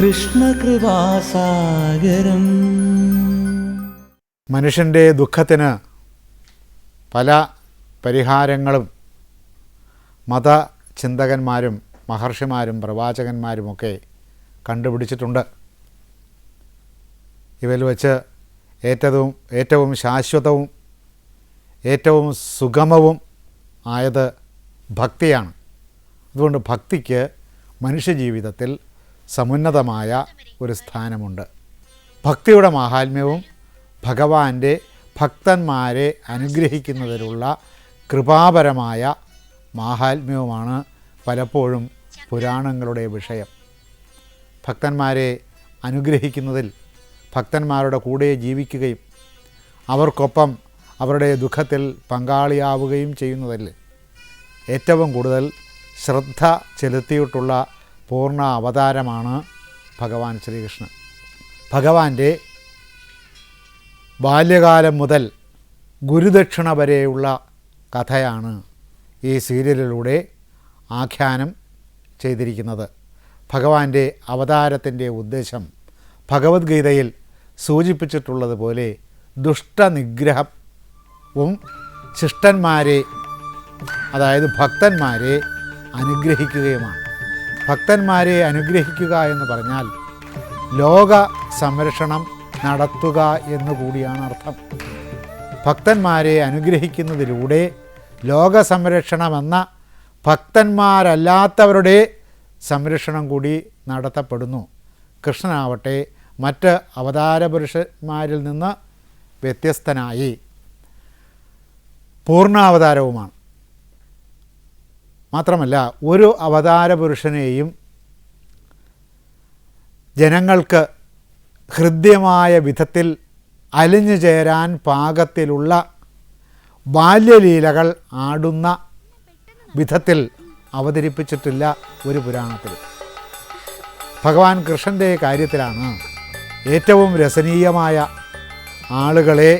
കൃഷ്ണകൃപാസാഗരം. മനുഷ്യന്റെ ദുഃഖത്തിന് പല പരിഹാരങ്ങളും മത ചിന്തകന്മാരും മഹർഷിമാരും പ്രവാചകന്മാരുമൊക്കെ കണ്ടുപിടിച്ചിട്ടുണ്ട്. ഇവയിൽ വച്ച് ഏറ്റവും ഏറ്റവും ശാശ്വതവും ഏറ്റവും സുഗമവും ആയത് ഭക്തിയാണ്. അതുകൊണ്ട് ഭക്തിക്ക് മനുഷ്യജീവിതത്തിൽ സമുന്നതമായ ഒരു സ്ഥാനമുണ്ട്. ഭക്തിയുടെ മാഹാത്മ്യവും ഭഗവാന്റെ ഭക്തന്മാരെ അനുഗ്രഹിക്കുന്നതിലുള്ള കൃപാപരമായ മാഹാത്മ്യവുമാണ് പലപ്പോഴും പുരാണങ്ങളുടെ വിഷയം. ഭക്തന്മാരെ അനുഗ്രഹിക്കുന്നതിൽ ഭക്തന്മാരുടെ കൂടെ ജീവിക്കുകയും അവർക്കൊപ്പം അവരുടെ ദുഃഖത്തിൽ പങ്കാളിയാവുകയും ചെയ്യുന്നതല്ലേ ഏറ്റവും കൂടുതൽ ശ്രദ്ധ ചെലുത്തിയിട്ടുള്ള പൂർണ അവതാരമാണ് ഭഗവാൻ ശ്രീകൃഷ്ണൻ. ഭഗവാന്റെ ബാല്യകാലം മുതൽ ഗുരുദക്ഷിണ വരെയുള്ള കഥയാണ് ഈ സീരിയലിലൂടെ ആഖ്യാനം ചെയ്തിരിക്കുന്നത്. ഭഗവാന്റെ അവതാരത്തിന്റെ ഉദ്ദേശം ഭഗവത്ഗീതയിൽ സൂചിപ്പിച്ചിട്ടുള്ളതുപോലെ ദുഷ്ടനിഗ്രഹവും ശിഷ്ടന്മാരെ അതായത് ഭക്തന്മാരെ അനുഗ്രഹിക്കുകയുമാണ്. ഭക്തന്മാരെ അനുഗ്രഹിക്കുക എന്ന് പറഞ്ഞാൽ ലോക സംരക്ഷണം നടത്തുക എന്ന് കൂടിയാണ് അർത്ഥം. ഭക്തന്മാരെ അനുഗ്രഹിക്കുന്നതിലൂടെ ലോക സംരക്ഷണമെന്ന ഭക്തന്മാരല്ലാത്തവരുടെ സംരക്ഷണം കൂടി നടത്തപ്പെടുന്നു. കൃഷ്ണനാവട്ടെ മറ്റ് അവതാരപുരുഷന്മാരിൽ നിന്ന് വ്യത്യസ്തനായി പൂർണാവതാരവുമാണ്. മാത്രമല്ല ഒരു അവതാര പുരുഷനെയും ജനങ്ങൾക്ക് ഹൃദ്യമായ വിധത്തിൽ അലിഞ്ഞു ചേരാൻ പാകത്തിലുള്ള ബാല്യലീലകൾ ആടുന്ന വിധത്തിൽ അവതരിപ്പിച്ചിട്ടില്ല ഒരു പുരാണത്തിൽ. ഭഗവാൻ കൃഷ്ണന്റെ കാര്യത്തിലാണ് ഏറ്റവും രസനീയമായ ആളുകളെ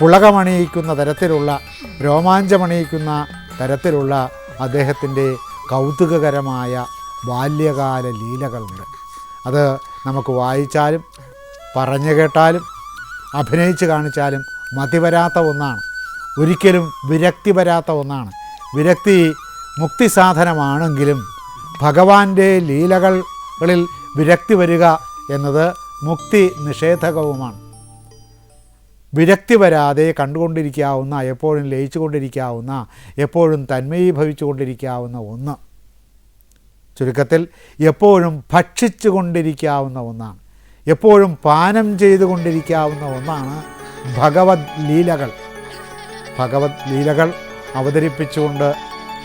പുളകമണിയിക്കുന്ന തരത്തിലുള്ള രോമാഞ്ചമണിയിക്കുന്ന തരത്തിലുള്ള അദ്ദേഹത്തിന്റെ കൗതുകകരമായ ബാല്യകാല ലീലകളുണ്ട്. അത് നമുക്ക് വായിച്ചാലും പറഞ്ഞു കേട്ടാലും അഭിനയിച്ച് കാണിച്ചാലും മതി വരാത്ത ഒന്നാണ്. ഒരിക്കലും വിരക്തി വരാത്ത ഒന്നാണ്. വിരക്തി മുക്തി സാധനമാണെങ്കിലും ഭഗവാന്റെ ലീലകളിൽ വിരക്തി വരിക എന്നത് മുക്തി നിഷേധകവുമാണ്. വിരക്തി വരാതെ കണ്ടുകൊണ്ടിരിക്കാവുന്ന എപ്പോഴും ലയിച്ചു കൊണ്ടിരിക്കാവുന്ന എപ്പോഴും തന്മയീഭവിച്ചുകൊണ്ടിരിക്കാവുന്ന ഒന്ന്. ചുരുക്കത്തിൽ എപ്പോഴും ഭക്ഷിച്ചു കൊണ്ടിരിക്കാവുന്ന ഒന്നാണ്. എപ്പോഴും പാനം ചെയ്തുകൊണ്ടിരിക്കാവുന്ന ഒന്നാണ് ഭഗവത് ലീലകൾ. ഭഗവത് ലീലകൾ അവതരിപ്പിച്ചുകൊണ്ട്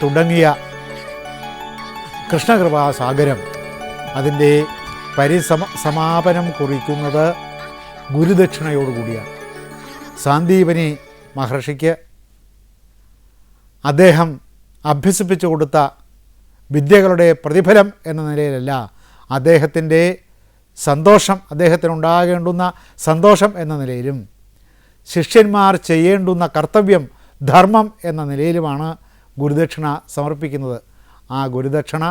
തുടങ്ങിയ കൃഷ്ണകൃപാസാഗരം അതിന്റെ പരിസമ സമാപനം കുറിക്കുന്നത് ഗുരുദക്ഷിണയോടുകൂടിയാണ്. സാന്ദീപനി മഹർഷിക്ക് അദ്ദേഹം അഭ്യസിപ്പിച്ചു കൊടുത്ത വിദ്യകളുടെ പ്രതിഫലം എന്ന നിലയിലല്ല അദ്ദേഹത്തിന്റെ സന്തോഷം അദ്ദേഹത്തിനുണ്ടാകേണ്ടുന്ന സന്തോഷം എന്ന നിലയിലും ശിഷ്യന്മാർ ചെയ്യേണ്ടുന്ന കർത്തവ്യം ധർമ്മം എന്ന നിലയിലുമാണ് ഗുരുദക്ഷിണ സമർപ്പിക്കുന്നത്. ആ ഗുരുദക്ഷിണ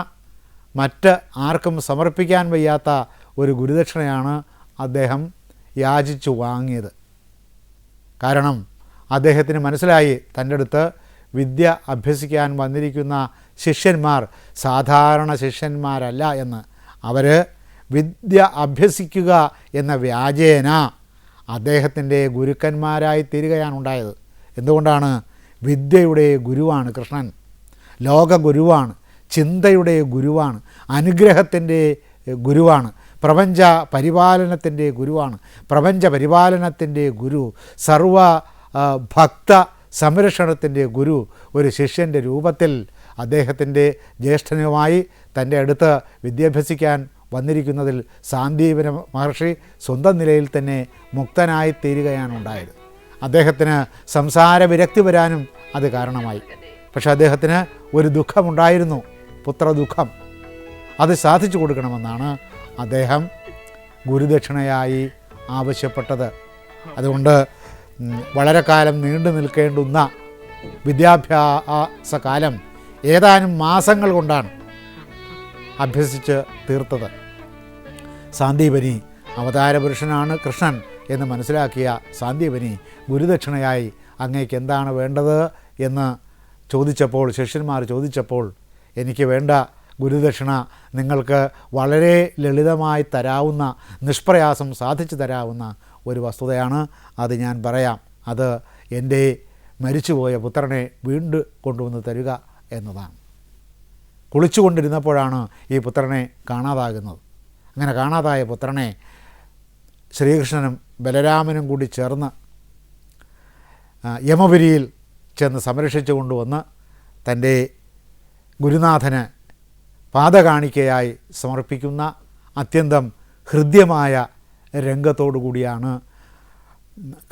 മറ്റ് ആർക്കും സമർപ്പിക്കാൻ വയ്യാത്ത ഒരു ഗുരുദക്ഷിണയാണ് അദ്ദേഹം യാചിച്ചു വാങ്ങിയത്. കാരണം അദ്ദേഹത്തിന് മനസ്സിലായി തന്റെ അടുത്ത് വിദ്യ അഭ്യസിക്കാൻ വന്നിരിക്കുന്ന ശിഷ്യന്മാർ സാധാരണ ശിഷ്യന്മാരല്ല എന്ന്. അവർ വിദ്യ അഭ്യസിക്കുക എന്ന വ്യാജേന അദ്ദേഹത്തിന്റെ ഗുരുക്കന്മാരായി തീരുകയാണ് ഉണ്ടായത്. എന്തുകൊണ്ടാണ്? വിദ്യയുടെ ഗുരുവാണ് കൃഷ്ണൻ. ലോകഗുരുവാണ് ചിന്തയുടെ ഗുരുവാണ് അനുഗ്രഹത്തിന്റെ ഗുരുവാണ്. പ്രപഞ്ച പരിപാലനത്തിന്റെ ഗുരുവാണ്. പ്രപഞ്ച പരിപാലനത്തിന്റെ ഗുരു സർവ ഭക്ത സംരക്ഷണത്തിന്റെ ഗുരു ഒരു ശിഷ്യന്റെ രൂപത്തിൽ അദ്ദേഹത്തിന്റെ ജ്യേഷ്ഠനുമായി തന്റെ അടുത്ത് വിദ്യാഭ്യസിക്കാൻ വന്നിരിക്കുന്നതിൽ സാന്ദീപന മഹർഷി സ്വന്തം നിലയിൽ തന്നെ മുക്തനായി തീരുകയാണ് ഉണ്ടായത്. അദ്ദേഹത്തിന് സംസാര വിരക്തി വരാനും അത് കാരണമായി. പക്ഷെ അദ്ദേഹത്തിന് ഒരു ദുഃഖമുണ്ടായിരുന്നു പുത്രദുഃഖം. അത് സാധിച്ചു കൊടുക്കണമെന്നാണ് അദ്ദേഹം ഗുരുദക്ഷിണയായി ആവശ്യപ്പെട്ടത്. അതുകൊണ്ട് വളരെ കാലം നീണ്ടു നിൽക്കേണ്ടുന്ന വിദ്യാഭ്യാസ കാലം ഏതാനും മാസങ്ങൾ കൊണ്ടാണ് അഭ്യസിച്ച് തീർത്തത്. സാന്ദീപനി അവതാരപുരുഷനാണ് കൃഷ്ണൻ എന്ന് മനസ്സിലാക്കിയ സാന്ദീപനി ഗുരുദക്ഷിണയായി അങ്ങേക്ക് എന്താണ് വേണ്ടത് എന്ന് ചോദിച്ചപ്പോൾ ശിഷ്യന്മാർ ചോദിച്ചപ്പോൾ എനിക്ക് വേണ്ട ഗുരുദക്ഷിണ നിങ്ങൾക്ക് വളരെ ലളിതമായി തരാവുന്ന നിഷ്പ്രയാസം സാധിച്ചു തരാവുന്ന ഒരു വസ്തുതയാണ്. അത് ഞാൻ പറയാം. അത് എന്റെ മരിച്ചുപോയ പുത്രനെ വീണ്ടും കൊണ്ടുവന്ന് തരിക എന്നതാണ്. കുളിച്ചുകൊണ്ടിരുന്നപ്പോഴാണ് ഈ പുത്രനെ കാണാതാകുന്നത്. അങ്ങനെ കാണാതായ പുത്രനെ ശ്രീകൃഷ്ണനും ബലരാമനും കൂടി ചേർന്ന് യമപുരിയിൽ ചെന്ന് സംരക്ഷിച്ചു കൊണ്ടുവന്ന് തന്റെ ഗുരുനാഥന് പാദകാണിക്കയായി സമർപ്പിക്കുന്ന അത്യന്തം ഹൃദ്യമായ രംഗത്തോടു കൂടിയാണ്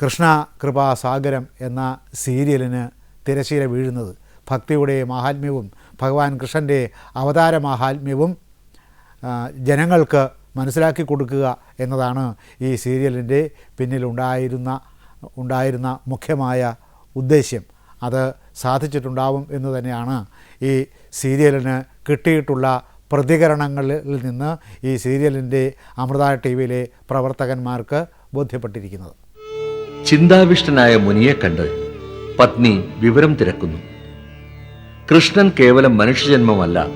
കൃഷ്ണ കൃപാസാഗരം എന്ന സീരിയലിന് തിരശീല വീഴുന്നത്. ഭക്തിയുടെ മാഹാത്മ്യവും ഭഗവാൻ കൃഷ്ണന്റെ അവതാര മാഹാത്മ്യവും ജനങ്ങൾക്ക് മനസ്സിലാക്കി കൊടുക്കുക എന്നതാണ് ഈ സീരിയലിന്റെ പിന്നിലുണ്ടായിരുന്ന ഉണ്ടായിരുന്ന മുഖ്യമായ ഉദ്ദേശ്യം. അത് സാധിച്ചിട്ടുണ്ടാവും എന്ന് തന്നെയാണ് ഈ സീരിയലിന് കിട്ടിയിട്ടുള്ള പ്രതികരണങ്ങളിൽ നിന്ന് ഈ സീരിയലിന്റെ അമൃത ടി വിയിലെ പ്രവർത്തകന്മാർക്ക് ബോധ്യപ്പെട്ടിരിക്കുന്നത്. ചിന്താവിഷ്ടനായ മുനിയെ കണ്ട് പത്നി വിവരം തിരക്കുന്നു. കൃഷ്ണൻ കേവലം മനുഷ്യജന്മമല്ല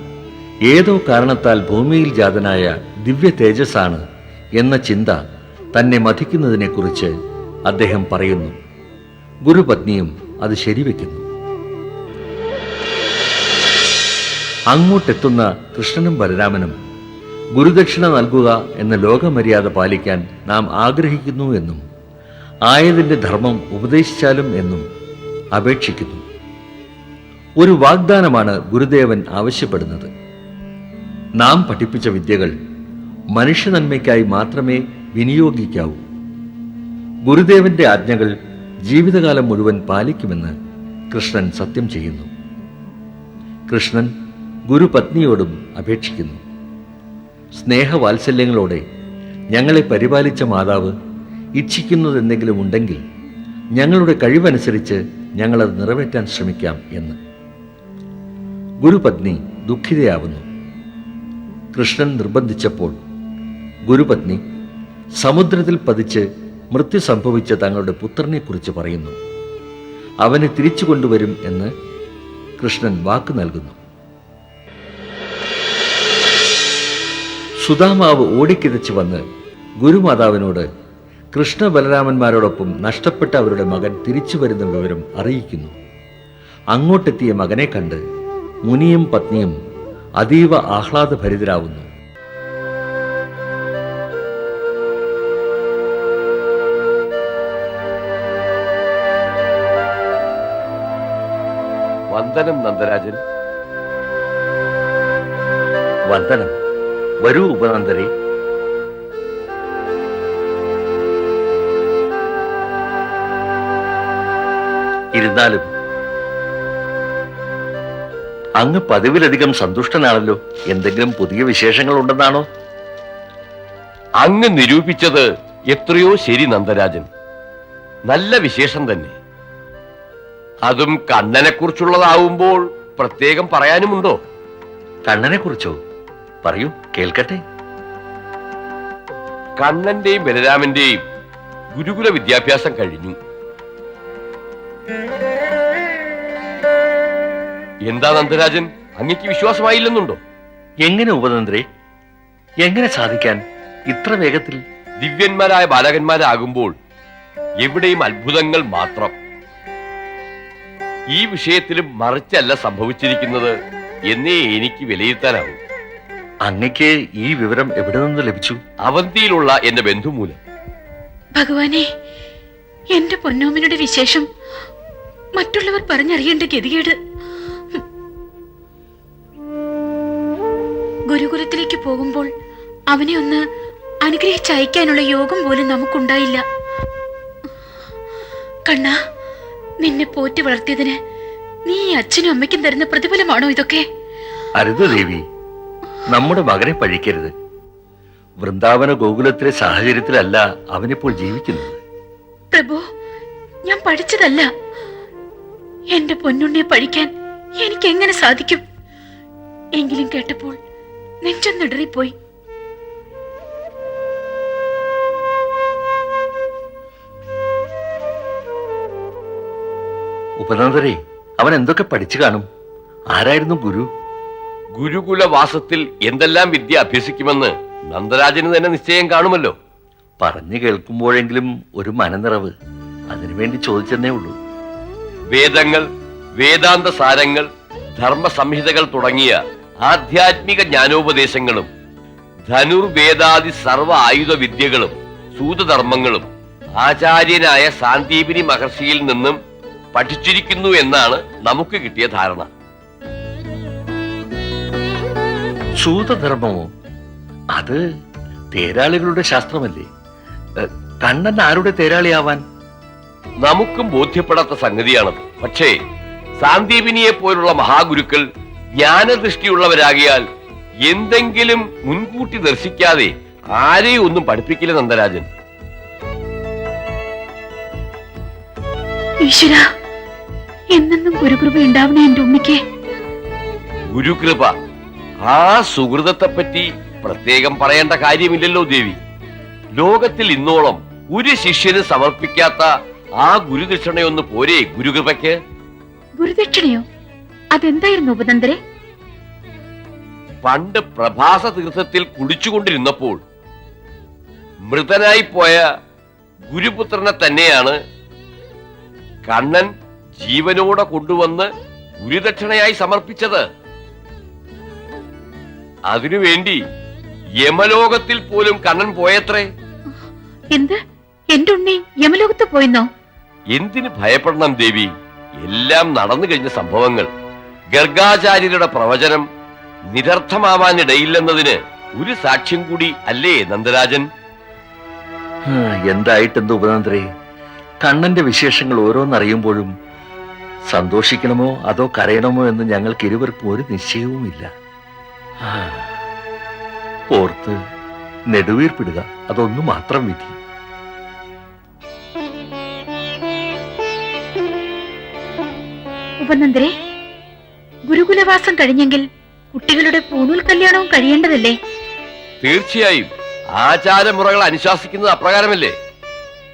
ഏതോ കാരണത്താൽ ഭൂമിയിൽ ജാതനായ ദിവ്യ തേജസ്സാണ് എന്ന ചിന്ത തന്നെ മതിക്കുന്നതിനെക്കുറിച്ച് അദ്ദേഹം പറയുന്നു. ഗുരുപത്നിയും അത് ശരിവെക്കുന്നു. അങ്ങോട്ടെത്തുന്ന കൃഷ്ണനും ബലരാമനും ഗുരുദക്ഷിണ നൽകുക എന്ന ലോകമര്യാദ പാലിക്കാൻ നാം ആഗ്രഹിക്കുന്നു എന്നും ആയതിന്റെ ധർമ്മം ഉപദേശിച്ചാലും എന്നും അപേക്ഷിക്കുന്നു. ഒരു വാഗ്ദാനമാണ് ഗുരുദേവൻ ആവശ്യപ്പെടുന്നത്. നാം പഠിപ്പിച്ച വിദ്യകൾ മനുഷ്യ നന്മയ്ക്കായി മാത്രമേ വിനിയോഗിക്കാവൂ. ഗുരുദേവന്റെ ആജ്ഞകൾ ജീവിതകാലം മുഴുവൻ പാലിക്കുമെന്ന് കൃഷ്ണൻ സത്യം ചെയ്യുന്നു. കൃഷ്ണൻ ഗുരുപത്നിയോടും അപേക്ഷിക്കുന്നു. സ്നേഹവാത്സല്യങ്ങളോടെ ഞങ്ങളെ പരിപാലിച്ച മാതാവ് ഇച്ഛിക്കുന്നത് എന്തെങ്കിലും ഉണ്ടെങ്കിൽ ഞങ്ങളുടെ കഴിവനുസരിച്ച് ഞങ്ങളത് നിറവേറ്റാൻ ശ്രമിക്കാം എന്ന്. ഗുരുപത്നി ദുഃഖിതയാവുന്നു. കൃഷ്ണൻ നിർബന്ധിച്ചപ്പോൾ ഗുരുപത്നി സമുദ്രത്തിൽ പതിച്ച് മൃത്യു സംഭവിച്ച തങ്ങളുടെ പുത്രനെക്കുറിച്ച് പറയുന്നു. അവനെ തിരിച്ചു കൊണ്ടുവരും എന്ന് കൃഷ്ണൻ വാക്ക് നൽകുന്നു. സുധാമാവ് ഓടിക്കിതച്ച് വന്ന് ഗുരുമാതാവിനോട് കൃഷ്ണ ബലരാമന്മാരോടൊപ്പം നഷ്ടപ്പെട്ട അവരുടെ മകൻ തിരിച്ചു വരുന്ന വിവരം അറിയിക്കുന്നു. അങ്ങോട്ടെത്തിയ മകനെ കണ്ട് മുനിയും പത്നിയും അതീവ ആഹ്ലാദഭരിതരാവുന്നു. വന്ദനം നന്ദരാജൻ. വന്ദനം. വരൂ ഉപനന്ദരെ ഇരുന്നാലും അങ്ങ് പതിവിലധികം സന്തുഷ്ടനാണല്ലോ. എന്തെങ്കിലും പുതിയ വിശേഷങ്ങൾ ഉണ്ടെന്നാണോ അങ്ങ് നിരൂപിച്ചത് എത്രയോ ശരി നന്ദരാജൻ. നല്ല വിശേഷം തന്നെ. അതും കണ്ണനെ കുറിച്ചുള്ളതാവുമ്പോൾ പ്രത്യേകം പറയാനുമുണ്ടോ? കണ്ണനെ കുറിച്ചോ പറയൂ. കേൾക്കട്ടെ. കണ്ണന്റെയും ബലരാമന്റെയും ഗുരുകുല വിദ്യാഭ്യാസം കഴിഞ്ഞു. എന്താ നന്ദരാജൻ? അങ്ങക്ക് വിശ്വാസമായില്ലെന്നുണ്ടോ? എങ്ങനെ ഉപനന്ദരെ? എങ്ങനെ സാധിക്കാൻ? ഇത്ര വേഗത്തിൽ? ദിവ്യന്മാരായ ബാലകന്മാരാകുമ്പോൾ എവിടെയും അത്ഭുതങ്ങൾ മാത്രം. ഈ വിഷയത്തിലും മറിച്ചല്ല സംഭവിച്ചിരിക്കുന്നത് എന്നേ എനിക്ക് വിലയിരുത്താനാവും. അങ്ങയ്ക്ക് ഈ വിവരം എവിടെ നിന്ന് ലഭിച്ചു? അവന്തിയിലുള്ള എന്റെ ബന്ധു മൂലം ഭഗവാനെ എന്റെ പൊന്നോമിനുടെ വിശേഷം മറ്റുള്ളവർ പറഞ്ഞറിയേണ്ട ഗതികേട്. ഗുരുകുലത്തിലേക്ക് പോകുമ്പോൾ അവനെ ഒന്ന് അനുഗ്രഹിച്ചയക്കാനുള്ള യോഗം പോലും നമുക്കുണ്ടായില്ല. കണ്ണാ നിന്നെ പോറ്റി വളർത്തിയതിന് നീ അച്ഛനും അമ്മയ്ക്കും തരുന്ന പ്രതിഫലമാണോ ഇതൊക്കെ? അരുത് ദേവി. നമ്മുടെ മകനെ പഴിക്കരുത്. വൃന്ദാവന ഗോകുലത്തിലെ സാഹചര്യത്തിലല്ല അവനിപ്പോൾ ജീവിക്കുന്നത്. പ്രഭു ഞാൻ പഠിച്ചതല്ല. എന്റെ പൊന്നുണ്ണിയെ പഴിക്കാൻ എനിക്ക് എങ്ങനെ സാധിക്കും? എങ്കിലും കേട്ടപ്പോൾ നെഞ്ചൊന്നിടറിപ്പോയി ഉപനന്ദരേ അവൻ എന്തൊക്കെ പഠിച്ചു കാണും? ആരായിരുന്നു ഗുരു? ഗുരുകുലവാസത്തിൽ എന്തെല്ലാം വിദ്യ അഭ്യസിക്കുമെന്ന് നന്ദരാജന് തന്നെ നിശ്ചയം കാണുമല്ലോ. പറഞ്ഞു കേൾക്കുമ്പോഴെങ്കിലും ഒരു മനനിറവ്. അതിനുവേണ്ടി ചോദിച്ചെന്നേ ഉള്ളൂ. വേദങ്ങൾ വേദാന്ത സാരങ്ങൾ ധർമ്മ സംഹിതകൾ തുടങ്ങിയ ആധ്യാത്മിക ജ്ഞാനോപദേശങ്ങളും ധനുർവേദാദി സർവ ആയുധ വിദ്യകളും സൂതധർമ്മങ്ങളും ആചാര്യനായ സാന്ദീപിനി മഹർഷിയിൽ നിന്നും പഠിച്ചിരിക്കുന്നു എന്നാണ് നമുക്ക് കിട്ടിയ ധാരണ. സൂതധർമ്മമോ അത് തേരാളികളുടെ ശാസ്ത്രമല്ലേ? കണ്ണൻ ആരുടെ തേരാളിയാവാൻ? നമുക്കും ബോധ്യപ്പെടാത്ത സംഗതിയാണത്. പക്ഷേ സാന്ദീപിനിയെ പോലുള്ള മഹാഗുരുക്കൾ ജ്ഞാനദൃഷ്ടിയുള്ളവരാകിയാൽ എന്തെങ്കിലും മുൻകൂട്ടി ദർശിക്കാതെ ആരെയും ഒന്നും പഠിപ്പിക്കില്ല നന്ദരാജൻ. ഈശ്വര എന്നെന്നും ഗുരുകൃപ ഉണ്ടാവണേ എന്റെ ഉമ്മിക്ക് ഗുരുകൃപ ആ സുഹൃതത്തെ പറ്റി പ്രത്യേകം പറയേണ്ട കാര്യമില്ലല്ലോ ദേവി. ലോകത്തിൽ ഇന്നോളം ഒരു ശിഷ്യന് സമർപ്പിക്കാത്ത ആ ഗുരുദക്ഷിണയൊന്ന് പോരെ ഗുരുകൃപയ്ക്ക്. ഗുരുദക്ഷിണയോ? അതെന്തായിരുന്നു ഉപനന്ദരെ? പണ്ട് പ്രഭാസ തീർത്ഥത്തിൽ കുടിച്ചുകൊണ്ടിരുന്നപ്പോൾ മൃതനായി പോയ ഗുരുപുത്രനെ തന്നെയാണ് കണ്ണൻ ജീവനോടെ കൊണ്ടുവന്ന് ഗുരുദക്ഷിണയായി സമർപ്പിച്ചത്. അതിനുവേണ്ടി യമലോകത്തിൽ പോലും കണ്ണൻ പോയത്രേ? എന്ത്? എന്റെ ഉണ്ണി യമലോകത്ത് പോയിന്നോ? എന്തിന് ഭയപ്പെടണം ദേവി? എല്ലാം നടന്നു കഴിഞ്ഞ സംഭവങ്ങൾ. ഗർഗാചാര്യരുടെ പ്രവചനം നിരർത്ഥമാവാനിടയില്ലെന്നതിന് ഒരു സാക്ഷ്യം കൂടി അല്ലേ നന്ദരാജൻ? എന്തായിട്ടെന്ത് ഉപനന്ദരെ കണ്ണന്റെ വിശേഷങ്ങൾ ഓരോന്നറിയുമ്പോഴും സന്തോഷിക്കണമോ അതോ കരയണമോ എന്ന് ഞങ്ങൾക്ക് ഇരുവർക്കും ഒരു നിശ്ചയവുമില്ല. ഓർത്ത് നെടുവീർപ്പിടുക അതൊന്നു മാത്രം വിധി. ഉപനന്ദരെ ഗുരുകുലവാസം കഴിഞ്ഞെങ്കിൽ കുട്ടികളുടെ പൂണൂൽ കല്യാണവും കഴിയേണ്ടതല്ലേ? തീർച്ചയായും. ആചാരമുറകൾ അനുശാസിക്കുന്നത് അപ്രകാരമല്ലേ?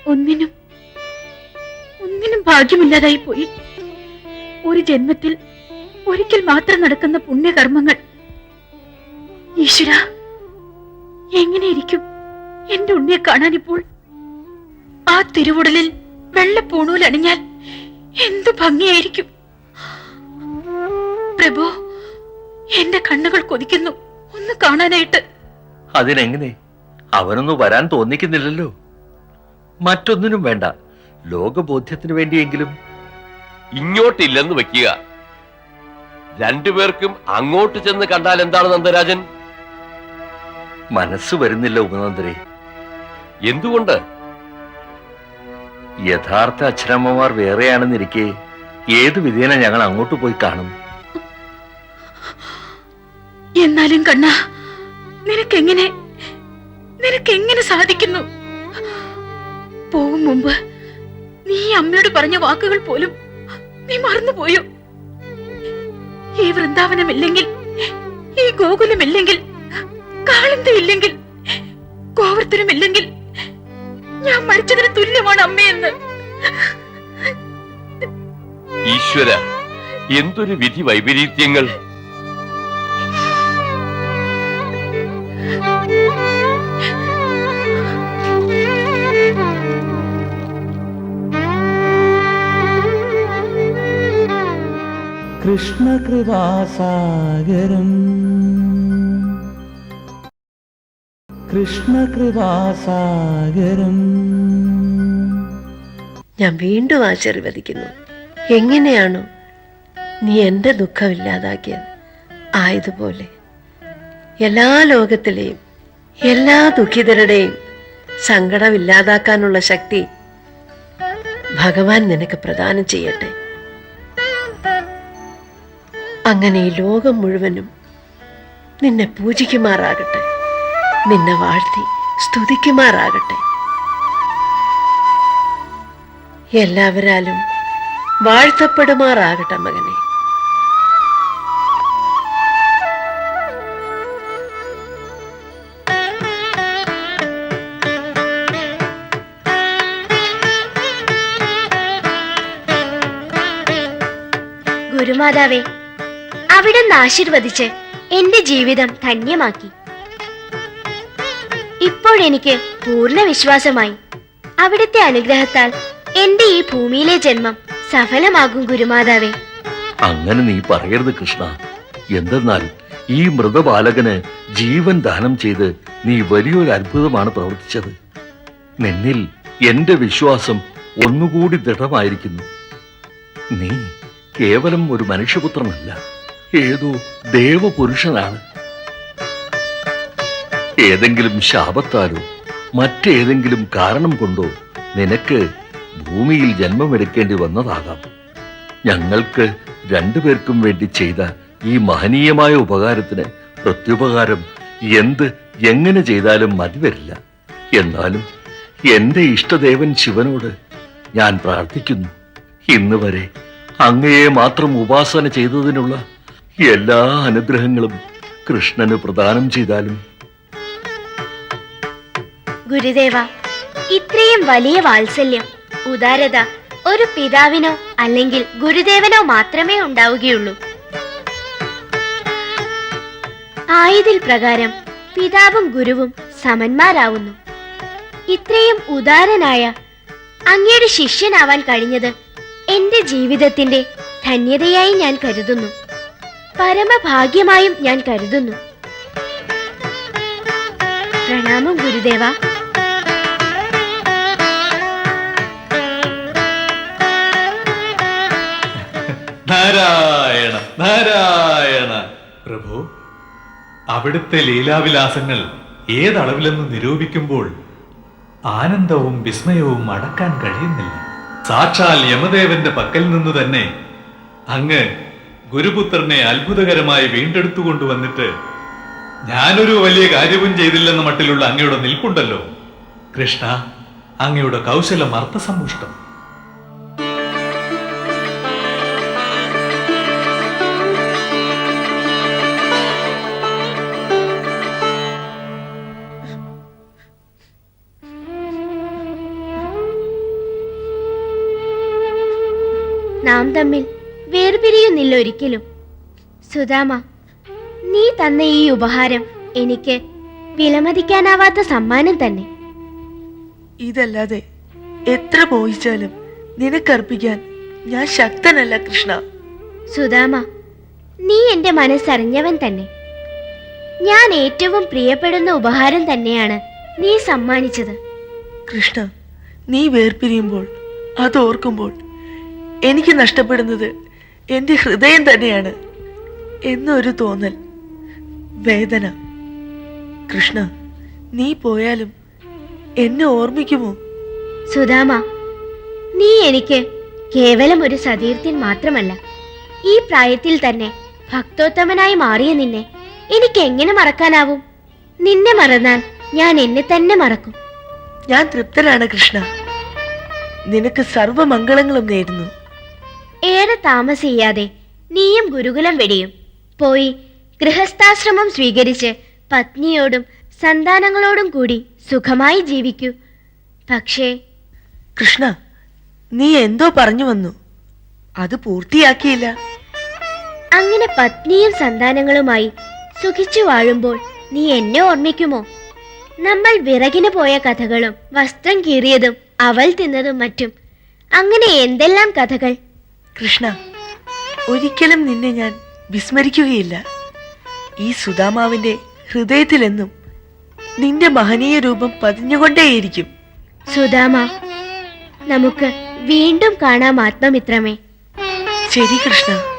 ഒന്നിനും ഒന്നിനും ഭാഗ്യമില്ലാതായി പോയി. ഒരു ജന്മത്തിൽ ഒരിക്കൽ മാത്രം നടക്കുന്ന പുണ്യകർമ്മങ്ങൾ ഈശ്വര എങ്ങനെയിരിക്കും എന്റെ ഉണ്ണിയെ കാണാൻ ഇപ്പോൾ ആ തിരുവുടലിൽ വെള്ളപ്പൂണൂൽ അണിഞ്ഞാൽ എന്തു ഭംഗിയായിരിക്കും? പ്രഭു എന്റെ കണ്ണുകൾ കൊതിക്കുന്നു. ഒന്ന് കാണാനായിട്ട്. അതിനെങ്ങനെ? അവനൊന്നു വരാൻ തോന്നിക്കുന്നില്ലല്ലോ. മറ്റൊന്നിനും വേണ്ട. ലോകബോധ്യത്തിന് വേണ്ടിയെങ്കിലും. ഇങ്ങോട്ടില്ലെന്ന് വെക്കുക. രണ്ടുപേർക്കും അങ്ങോട്ട് ചെന്ന് കണ്ടാൽ എന്താണ് നന്ദരാജൻ? മനസ്സ് വരുന്നില്ല ഉപനന്ദരെ എന്തുകൊണ്ട്? യഥാർത്ഥ അച്ഛനമ്മമാർ വേറെയാണെന്നിരിക്കെ ഏത് വിധേന ഞങ്ങൾ അങ്ങോട്ട് പോയി കാണും? എന്നാലും കണ്ണ നിനക്കെങ്ങനെ നിനക്കെങ്ങനെ സാധിക്കുന്നു? പോകും മുമ്പ് നീ അമ്മയോട് പറഞ്ഞ വാക്കുകൾ പോലും നീ മറന്നുപോയോ? ഈ വൃന്ദാവനമില്ലെങ്കിൽ ഈ ഗോകുലമില്ലെങ്കിൽ കാളന്തയില്ലെങ്കിൽ കോവർത്തരമില്ലെങ്കിൽ ഞാൻ മരിച്ചതിന് തുല്യമാണ് അമ്മയെന്ന് ഈശ്വര എന്തൊരു വിധി വൈപരീത്യങ്ങൾ. കൃഷ്ണകൃപാസാഗരം കൃഷ്ണകൃപാസാഗരം. ഞാൻ വീണ്ടും ആശീർവദിക്കുന്നു. എങ്ങനെയാണോ നീ എന്റെ ദുഃഖമില്ലാതാക്കിയത്. ആയതുപോലെ എല്ലാ ലോകത്തിലെയും എല്ലാ ദുഃഖിതരുടെയും സങ്കടമില്ലാതാക്കാനുള്ള ശക്തി ഭഗവാൻ നിനക്ക് പ്രദാനം ചെയ്യട്ടെ. അങ്ങനെ ഈ ലോകം മുഴുവനും നിന്നെ പൂജിക്കുമാറാകട്ടെ. നിന്നെ വാഴ്ത്തി സ്തുതിക്കുമാറാകട്ടെ. എല്ലാവരാലും വാഴ്ത്തപ്പെടുമാറാകട്ടെ മകനെ. ഗുരുമാതാവേ അവിടുന്ന് ആശീർവദിച്ച് എന്റെ ജീവിതം ധന്യമാക്കി. ഇപ്പോഴെനിക്ക് പൂർണ വിശ്വാസമായി. അവിടുത്തെ അനുഗ്രഹത്താൽ എന്റെ ഈ ഭൂമിയിലെ ജന്മം സഫലമാകും ഗുരുമാതാവേ. അങ്ങനെ നീ പറയരുത് കൃഷ്ണ. എന്തെന്നാൽ ഈ മൃതബാലകന് ജീവൻ ദാനം ചെയ്ത് നീ വലിയൊരു അത്ഭുതമാണ് പ്രവർത്തിച്ചത്. നിന്നിൽ എന്റെ വിശ്വാസം ഒന്നുകൂടി ദൃഢമായിരിക്കുന്നു. നീ കേവലം ഒരു മനുഷ്യപുത്രനല്ല ഏതോ ദേവപുരുഷനാണ്. ഏതെങ്കിലും ശാപത്താലോ മറ്റേതെങ്കിലും കാരണം കൊണ്ടോ നിനക്ക് ഭൂമിയിൽ ജന്മമെടുക്കേണ്ടി വന്നതാകാം. ഞങ്ങൾക്ക് രണ്ടുപേർക്കും വേണ്ടി ചെയ്ത ഈ മഹനീയമായ ഉപകാരത്തിന് പ്രത്യുപകാരം എന്ത് എങ്ങനെ ചെയ്താലും മതി വരില്ല. എന്നാലും എന്റെ ഇഷ്ടദേവൻ ശിവനോട് ഞാൻ പ്രാർത്ഥിക്കുന്നു. ഇന്ന് വരെ അങ്ങയെ മാത്രം ഉപാസന ചെയ്തതിനുള്ള എല്ലാ അനുഗ്രഹങ്ങളും കൃഷ്ണന് പ്രദാനം ചെയ്താലും ഗുരുദേവ ഇത്രയും വലിയ വാത്സല്യം ഉദാരത ഒരു പിതാവിനോ അല്ലെങ്കിൽ ഗുരുദേവനോ മാത്രമേ ഉണ്ടാവുകയുള്ളൂ. ആയതിൽ പ്രകാരം പിതാവും ഗുരുവും സമന്മാരാവുന്നു. ഇത്രയും ഉദാരനായ അങ്ങയുടെ ശിഷ്യനാവാൻ കഴിഞ്ഞത് എന്റെ ജീവിതത്തിന്റെ ധന്യതയായി ഞാൻ കരുതുന്നു. പരമഭാഗ്യമായും ഞാൻ കരുതുന്നു. പ്രണാമം ഗുരുദേവ. നാരായണ നാരായണ. പ്രഭു അവിടുത്തെ ലീലാവിലാസങ്ങൾ ഏതളവിലെന്ന് നിരൂപിക്കുമ്പോൾ ആനന്ദവും വിസ്മയവും അടക്കാൻ കഴിയുന്നില്ല. സാക്ഷാൽ യമദേവന്റെ പക്കൽ നിന്ന് തന്നെ അങ്ങ് ഗുരുപുത്രനെ അത്ഭുതകരമായി വീണ്ടെടുത്തുകൊണ്ടുവന്നിട്ട് ഞാനൊരു വലിയ കാര്യവും ചെയ്തില്ലെന്ന മട്ടിലുള്ള അങ്ങയുടെ നിൽപ്പുണ്ടല്ലോ. കൃഷ്ണ അങ്ങയുടെ കൗശലം അർത്ഥസമ്പുഷ്ടം. നാം തമ്മിൽ വേർപിരിയുന്നില്ല ഒരിക്കലും. സുധാമ നീ തന്ന ഈ ഉപഹാരം എനിക്ക് വിലമതിക്കാനാവാത്ത സമ്മാനം തന്നെ. ഇതല്ലാതെ എത്ര പോയിച്ചാലും നിനക്കർപ്പിക്കാൻ ഞാൻ ശക്തനല്ല കൃഷ്ണ. സുധാമ നീ എന്റെ മനസ്സറിഞ്ഞവൻ തന്നെ. ഞാൻ ഏറ്റവും പ്രിയപ്പെടുന്ന ഉപഹാരം തന്നെയാണ് നീ സമ്മാനിച്ചത്. കൃഷ്ണ നീ വേർപിരിയുമ്പോൾ അതോർക്കുമ്പോൾ എനിക്ക് നഷ്ടപ്പെടുന്നത് എന്റെ ഹൃദയം തന്നെയാണ് എന്നൊരു തോന്നൽ. വേദന. കൃഷ്ണ നീ പോയാലും എന്നെ ഓർമ്മിക്കുമോ? സുധാമ നീ എനിക്ക് കേവലം ഒരു സതീർത്ഥ്യൻ മാത്രമല്ല ഈ പ്രായത്തിൽ തന്നെ ഭക്തോത്തമനായി മാറിയ നിന്നെ എനിക്ക് എങ്ങനെ മറക്കാനാവും? നിന്നെ മറന്നാൽ ഞാൻ എന്നെ തന്നെ മറക്കും. ഞാൻ തൃപ്തനാണ് കൃഷ്ണ. നിനക്ക് സർവമംഗളങ്ങളും നേരുന്നു. ഏറെ താമസിയാതെ നീയും ഗുരുകുലം വെടിയും. പോയി ഗൃഹസ്ഥാശ്രമം സ്വീകരിച്ച് പത്നിയോടും സന്താനങ്ങളോടും കൂടി സുഖമായി ജീവിക്കൂ. പക്ഷേ കൃഷ്ണ നീ എന്തോ പറഞ്ഞു വന്നു. അത് പൂർത്തിയാക്കിയില്ല. അങ്ങനെ പത്നിയും സന്താനങ്ങളുമായി സുഖിച്ചു വാഴുമ്പോൾ നീ എന്നെ ഓർമ്മിക്കുമോ? നമ്മൾ വിറകിന് പോയ കഥകളും വസ്ത്രം കീറിയതും അവൾ തിന്നതും മറ്റും. അങ്ങനെ എന്തെല്ലാം കഥകൾ? കൃഷ്ണ ഒരിക്കലും നിന്നെ ഞാൻ വിസ്മരിക്കുകയില്ല. ഈ സുധാമാവിന്റെ ഹൃദയത്തിലെന്നും നിന്റെ മഹനീയ രൂപം പതിഞ്ഞുകൊണ്ടേയിരിക്കും. സുധാമ നമുക്ക് വീണ്ടും കാണാം ആത്മമിത്രമേ. ശരി കൃഷ്ണ.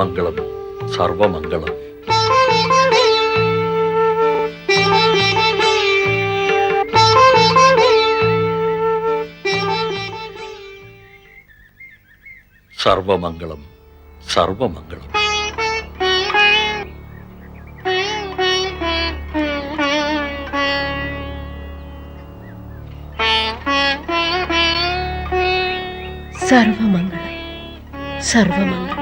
സർവമംഗളം സർവമംഗളം. സർവമംഗളം സർവമംഗളം. സർവമംഗളം സർവമംഗളം.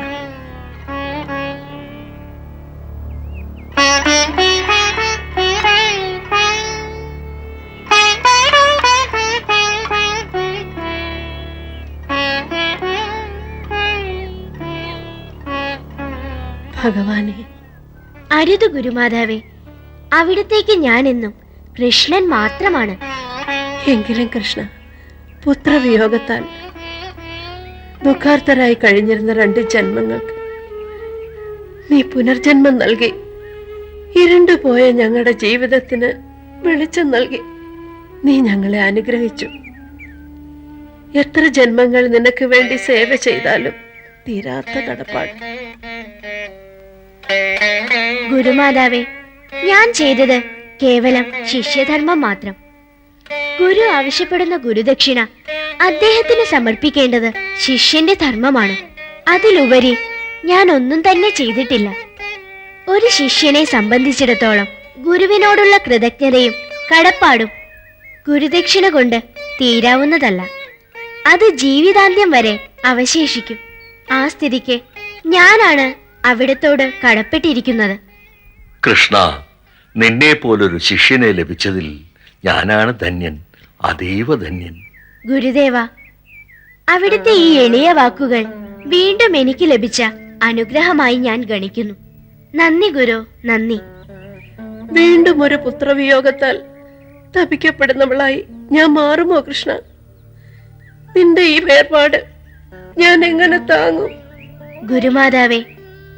ഗുരുമാതാവേ അവിടത്തേക്ക് ഞാൻ എന്നും കൃഷ്ണൻ മാത്രമാണ്. എങ്കിലും കൃഷ്ണ പുത്രവിയോഗത്താൽ ദുഃഖാർത്ഥരായി കഴിഞ്ഞിരുന്ന രണ്ട് ജന്മങ്ങൾക്ക് നീ പുനർജന്മം നൽകി ഇരുണ്ടുപോയ ഞങ്ങളുടെ ജീവിതത്തിന് വെളിച്ചം നൽകി നീ ഞങ്ങളെ അനുഗ്രഹിച്ചു. എത്ര ജന്മങ്ങൾ നിനക്ക് വേണ്ടി സേവ ചെയ്താലും തീരാത്ത കടപ്പാട്. ഗുരുമാതാവേ ഞാൻ ചെയ്തത് കേവലം ശിഷ്യധർമ്മം മാത്രം. ഗുരു ആവശ്യപ്പെടുന്ന ഗുരുദക്ഷിണ അദ്ദേഹത്തിന് സമർപ്പിക്കേണ്ടത് ശിഷ്യന്റെ ധർമ്മമാണ്. അതിലുപരി ഞാൻ ഒന്നും തന്നെ ചെയ്തിട്ടില്ല. ഒരു ശിഷ്യനെ സംബന്ധിച്ചിടത്തോളം ഗുരുവിനോടുള്ള കൃതജ്ഞതയും കടപ്പാടും ഗുരുദക്ഷിണ കൊണ്ട് തീരാവുന്നതല്ല. അത് ജീവിതാന്ത്യം വരെ അവശേഷിക്കും. ആ സ്ഥിതിക്ക് ഞാനാണ് അവിടത്തോട് കടപ്പെട്ടിരിക്കുന്നത്. കൃഷ്ണ നിന്നെ പോലൊരു ശിഷ്യനെ ലഭിച്ചതിൽ ഞാനാണ് ധന്യൻ അതീവ ധന്യൻ. ഗുരുദേവ അവിടുത്തെ ഈ എളിയ വാക്കുകൾ വീണ്ടും എനിക്ക് ലഭിച്ച അനുഗ്രഹമായി ഞാൻ ഗണിക്കുന്നു. നന്ദി ഗുരു നന്ദി. വീണ്ടും ഒരു പുത്രവിയോഗത്താൽ തപിക്കപ്പെടുന്നവളായി ഞാൻ മാറുമോ കൃഷ്ണ? നിന്റെ ഈ വേർപാട് ഞാൻ എങ്ങനെ താങ്ങും? ഗുരുമാതാവേ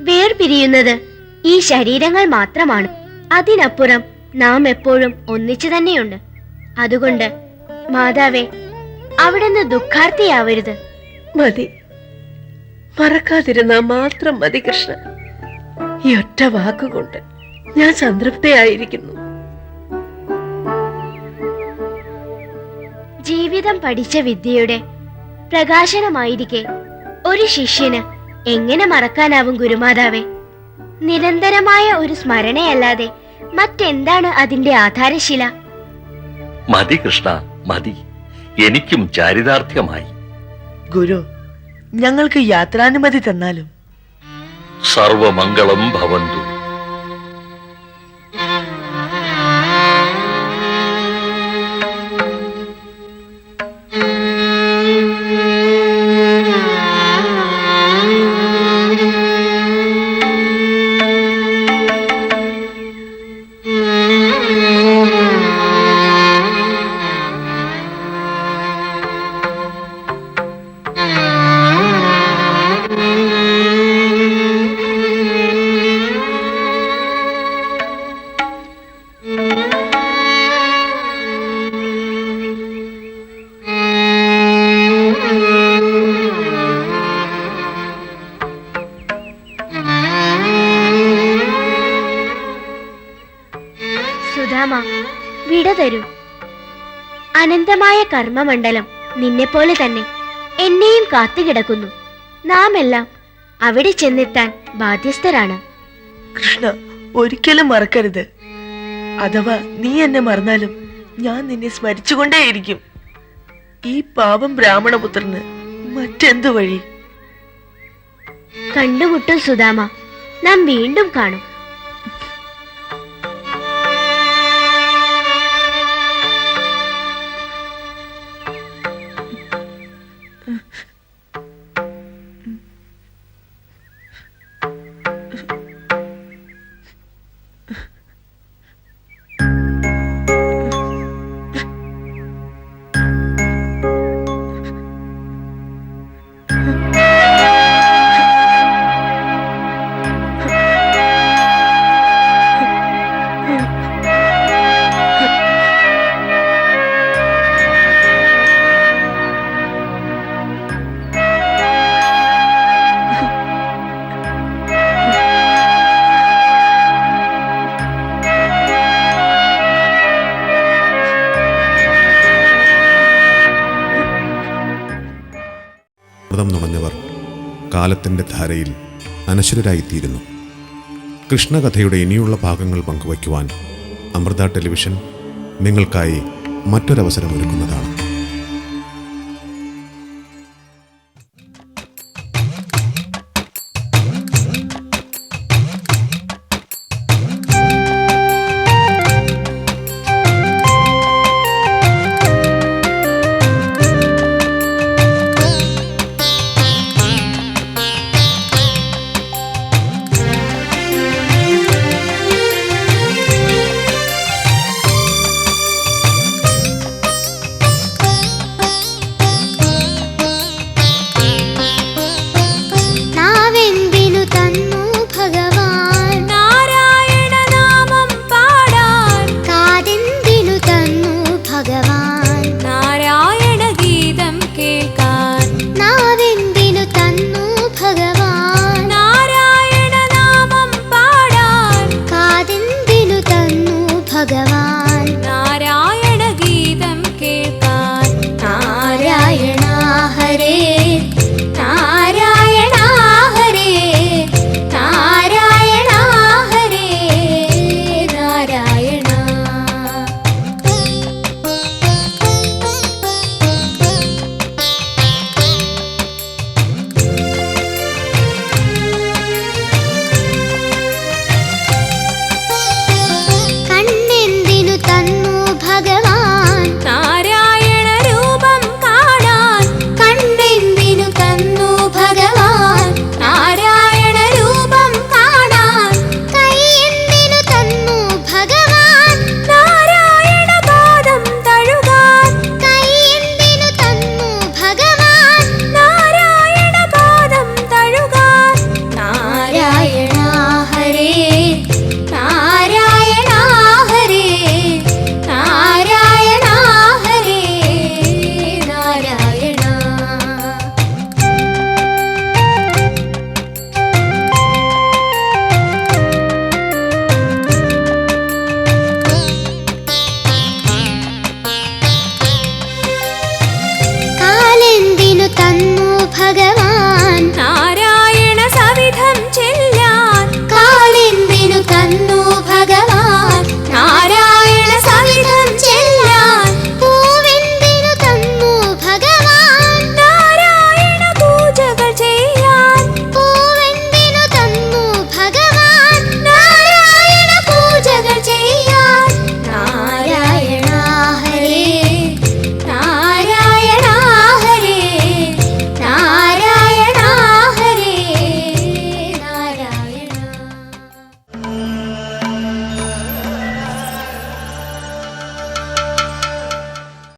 വേർപിരിയുന്നത് ഈ ശരീരങ്ങൾ മാത്രമാണ്. അതിനപ്പുറം നാം എപ്പോഴും ഒന്നിച്ചു തന്നെയുണ്ട്. അതുകൊണ്ട് മാതാവേ അവിടുന്ന് ദുഃഖാർത്ഥിയാവരുത്. മതി. മറക്കാതിരുന്ന മാത്രം മതി കൃഷ്ണ. ഈ ഒറ്റ വാക്കുകൊണ്ട് ഞാൻ സംതൃപ്തയായിരിക്കുന്നു. ജീവിതം പഠിച്ച വിദ്യയുടെ പ്രകാശനമായിരിക്കെ ഒരു ശിഷ്യന് എങ്ങനെ മറക്കാനാവും ഗുരുമാതാവേ? നിരന്തരമായ ഒരു സ്മരണയല്ലാതെ മറ്റെന്താണ് അതിന്റെ ആധാരശില? മതി കൃഷ്ണ മതി. എനിക്കും ചാരിതാർത്ഥ്യമായി. ഗുരു ഞങ്ങൾക്ക് യാത്രാനുമതി തന്നാലും. സർവമംഗളം ഭവന്തു. കർമ്മമണ്ഡലം നിന്നെപ്പോലെ തന്നെ. എന്നെയും കാത്തുകിടക്കുന്നു. നാം എല്ലാം അവിടെ ചെന്നെത്താൻ ബാധ്യസ്ഥരാണ്. കൃഷ്ണ ഒരിക്കലും മറക്കരുത്. അഥവാ നീ എന്നെ മറന്നാലും ഞാൻ നിന്നെ സ്മരിച്ചുകൊണ്ടേയിരിക്കും. ഈ പാവം ബ്രാഹ്മണപുത്രന് മറ്റെന്തു വഴി? കണ്ടുമുട്ടും സുധാമ. നാം വീണ്ടും കാണും. കാലത്തിന്റെ ധാരയിൽ അനശ്വരരായിത്തീരുന്നു. കൃഷ്ണകഥയുടെ ഇനിയുള്ള ഭാഗങ്ങൾ പങ്കുവയ്ക്കുവാൻ അമൃത ടെലിവിഷൻ നിങ്ങൾക്കായി മറ്റൊരവസരം ഒരുക്കുന്നതാണ്.